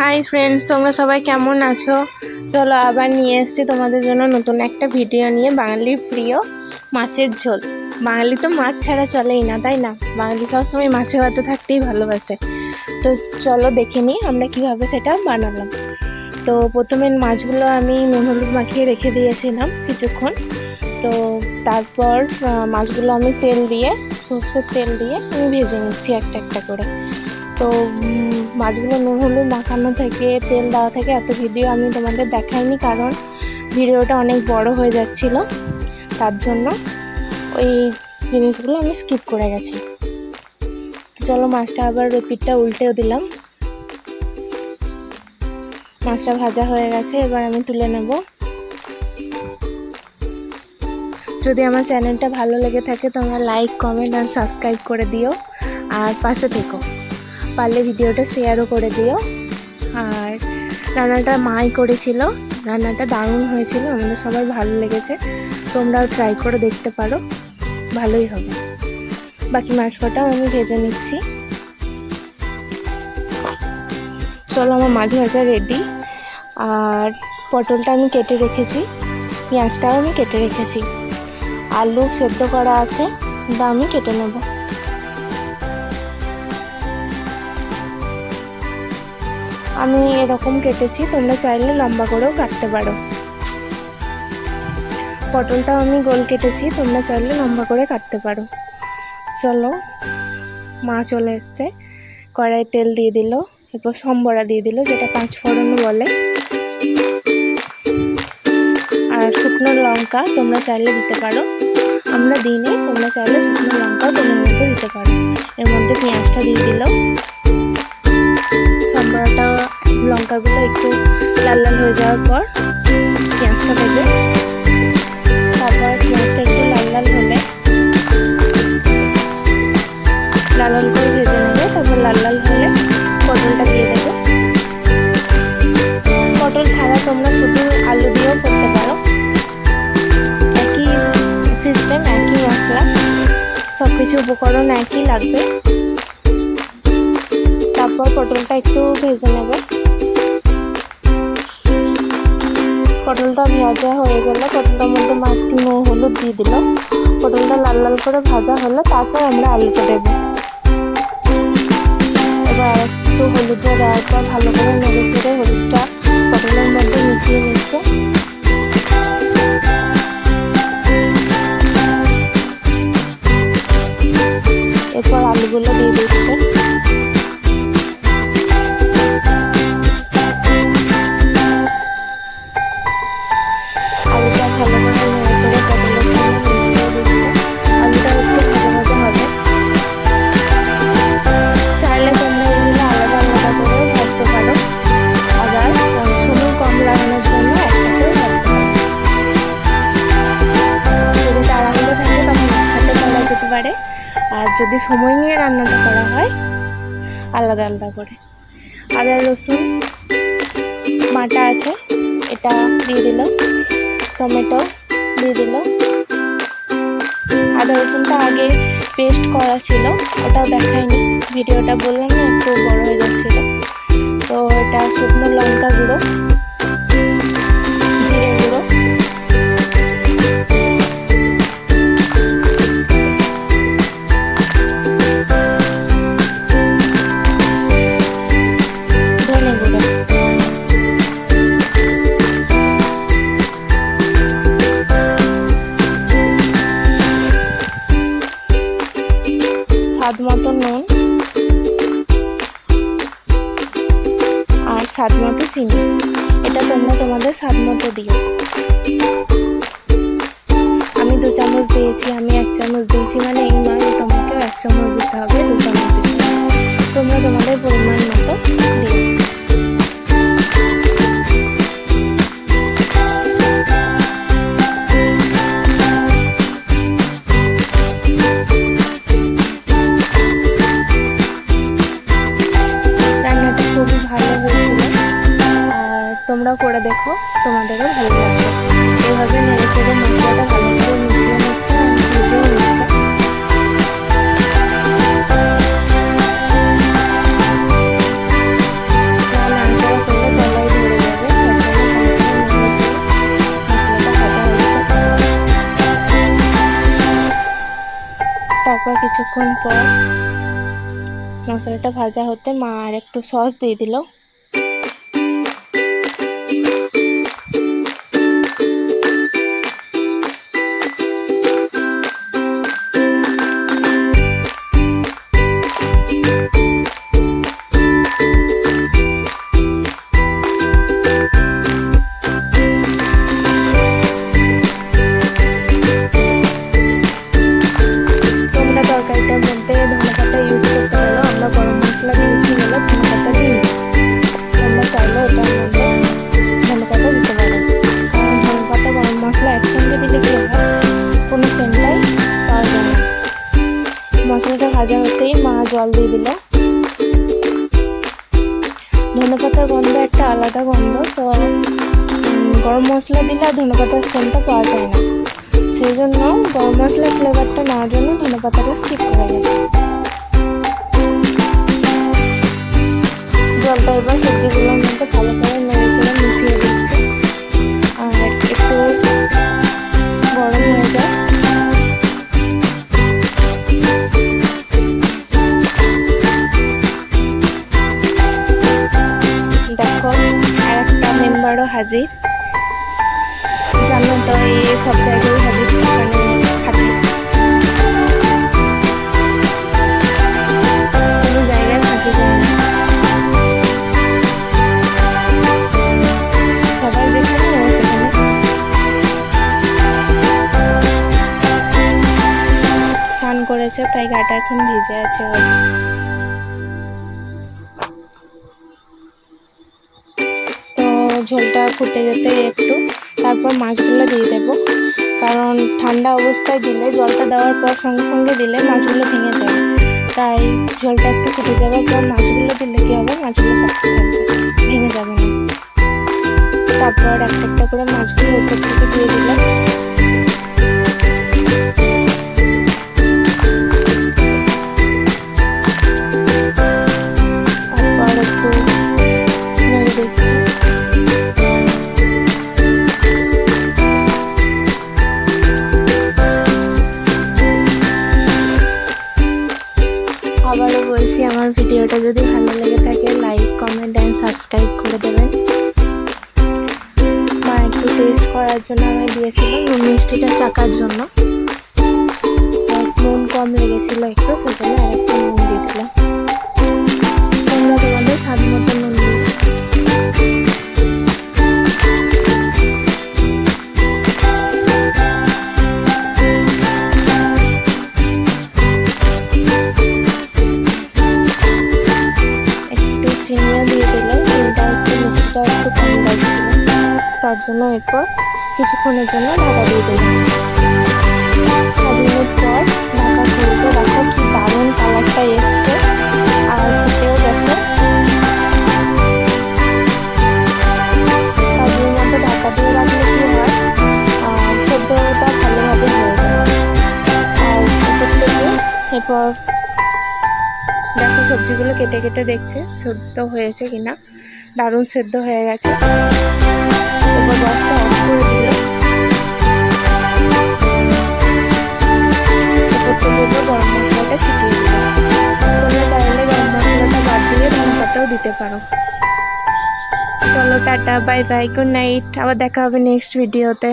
Hi friends তোমরা সবাই কেমন আছো? চলো আবার নিয়ে এসেছি তোমাদের জন্য নতুন একটা ভিডিও নিয়ে, বাঙালির প্রিয় মাছের ঝোল। বাঙালি তো মাছ ছাড়া চলেই না, তাই না? বাঙালি সবসময় মাছে ভাতে থাকতেই ভালোবাসে। তো চলো দেখে নিই আমরা কীভাবে সেটা বানালাম। তো প্রথমে মাছগুলো আমি নুন মাখিয়ে রেখে দিয়েছিলাম কিছুক্ষণ। তো তারপর মাছগুলো আমি তেল দিয়ে, সর্ষের তেল দিয়ে আমি ভেজে নিচ্ছি একটা একটা করে। তো মাছগুলো নুন, হলুদ মাখানো থেকে, তেল দেওয়া থেকে এত ভিডিও আমি তোমাদের দেখাইনি কারণ ভিডিওটা অনেক বড় হয়ে যাচ্ছিল। তার জন্য ওই জিনিসগুলো আমি স্কিপ করে গেছি। তো চলো মাছটা আবার পিঠটা উল্টেও দিলাম। মাছটা ভাজা হয়ে গেছে, এবার আমি তুলে নেব। যদি আমার চ্যানেলটা ভালো লেগে থাকে তোমরা লাইক কমেন্ট আর সাবস্ক্রাইব করে দিও। আর পাশে থেকো। পারলে ভিডিওটা শেয়ারও করে দিও। আর রান্নাটা মাই করেছিল, রান্নাটা দারুণ হয়েছিল, আমাদের সবার ভালো লেগেছে। তোমরাও ট্রাই করে দেখতে পারো, ভালোই হবে। বাকি মাছ কটাও আমি ভেজে নিচ্ছি। চলো আমার মাছ ভাজা রেডি আর পটলটা আমি কেটে রেখেছি, পেঁয়াজটাও আমি কেটে রেখেছি। আলু সেদ্ধ করা আছে বা আমি কেটে নেব। আমি এরকম কেটেছি তোমরা চাইলে লম্বা করেও কাটতে পারো। পটলটাও আমি গোল কেটেছি তোমরা চাইলে লম্বা করে কাটতে পারো। চলো মা চলে এসছে কড়াই তেল দিয়ে দিল এরপর সম্বরা দিয়ে দিল যেটা পাঁচ ফোড়ন বলে। আর শুকনো লঙ্কা তোমরা চাইলে দিতে পারো। আমরা দিই নি, তোমরা চাইলে শুকনো লঙ্কা তেলের মধ্যে দিতে পারো। এর মধ্যে পেঁয়াজটা দিয়ে দিল। লঙ্কাগুলো একটু লাল লাল হয়ে যাওয়ার পর পেঁয়াজটা দেবে তারপর পেঁয়াজটা একটু লাল লাল হলে লাল লাল করে ভেজে নেবে, তারপর লাল লাল হলে পটলটা দিয়ে দেবে। পটল ছাড়া তোমরা শুধু আলু দিয়েও করতে পারো। একই সিস্টেম একই মশলা সব কিছু উপকরণ একই লাগবে। তারপর পটলটা একটু ভেজে নেবে। পটলটা ভাজা হয়ে গেলে পটলটার মধ্যে মাটি নুন, হলুদ দিয়ে দিল পটলটা লাল লাল করে ভাজা হলে তারপর আমরা আলুটা দেব। এবার একটু হলুদটা দেওয়ার পর ভালো করে নেড়ে চেড়ে হলুদটা পটলের মধ্যে মিশিয়ে নিচ্ছে। আর যদি সময় নিয়ে রান্নাটা করা হয়, আলাদা আলাদা করে। আদা, রসুন, বাটা আছে, এটা দিয়ে দিল, টমেটো দিয়ে দিল। আদা, রসুনটা আগে পেস্ট করা ছিল, ওটাও দেখায়নি ভিডিওটা বললাম না, একটু বড় হয়ে যাচ্ছিল। তো এটা শুকনো লঙ্কা গুঁড়ো চিনি এটা তোমরা তোমাদের স্বাদ মতো দিও। আমি দু চামচ দিয়েছি, আমি এক চামচ দিয়েছি মানে এই নয় তোমাকেও এক চামচ দিতে হবে, দু চামচ দিতে হবে। তোমরা তোমাদের পরিমাণ মতো দিও। তারপর কিছুক্ষণ পর মশলাটা ভাজা হতে মা আর একটু সস দিয়ে দিল। ধনেপাতার গন্ধ একটা আলাদা গন্ধ, তো গরম মশলা দিলে আর ধনেপাতার সেন্টটা পাওয়া যায় না। সেই জন্য গরম মশলার ফ্লেভারটা নেওয়ার জন্য ধনেপাতাটা স্কিপ করে গেছে। জলটা এবার সবজিগুলোর মধ্যে জানো তো সব জায়গায় হাজির থাকে। সবাই করেছে, তাই গাটা এখন ভিজে আছে তো ঝোলটা ফুটে যেতে একটু। তারপর মাছগুলো দিয়ে দেব। কারণ ঠান্ডা অবস্থায় দিলে, জলটা দেওয়ার পর সঙ্গে সঙ্গে দিলে মাছগুলো ভেঙে যায়। তাই জলটা একটু ফুটে যাওয়ার পর মাছগুলো দিলে কী হবে? মাছগুলো শক্ত ভেঙে যাবে না। তারপর একটা একটা করে মাছগুলো উপর থেকে দিয়ে দিলাম। আবারও বলছি, আমার ভিডিওটা যদি ভালো লেগে থাকে লাইক কমেন্ট অ্যান্ড সাবস্ক্রাইব করে দেবেন। মা একটু টেস্ট করার জন্য আমি দিয়েছিলাম মিষ্টিটা চাকার জন্য। নুন কম লেগেছিলো একটু, তো জন্য আরেকটু নুন দিয়ে দিলাম। একটু কম লাগছিল তার জন্য এরপর কিছুক্ষণের জন্য ঢাকা দিয়ে দিলাম মিনিট পর ঢাকা খুলতে দেখো কি দারুণ কালারটা এসছে, আর ফুটেও গেছে। মিনিট মতো ঢাকা দিয়ে রাখলে কি হয়? ভালোভাবে হয়ে যায়। আর এরপর সবজিগুলো কেটে কেটে দেখছে, সেদ্ধ হয়েছে কিনা, দারুণ সেদ্ধ হয়ে গেছে। গরম চাইলে বাদ দিয়ে দিতে পারো। চলো tata, bye bye, good night. আবার দেখা হবে নেক্সট ভিডিওতে।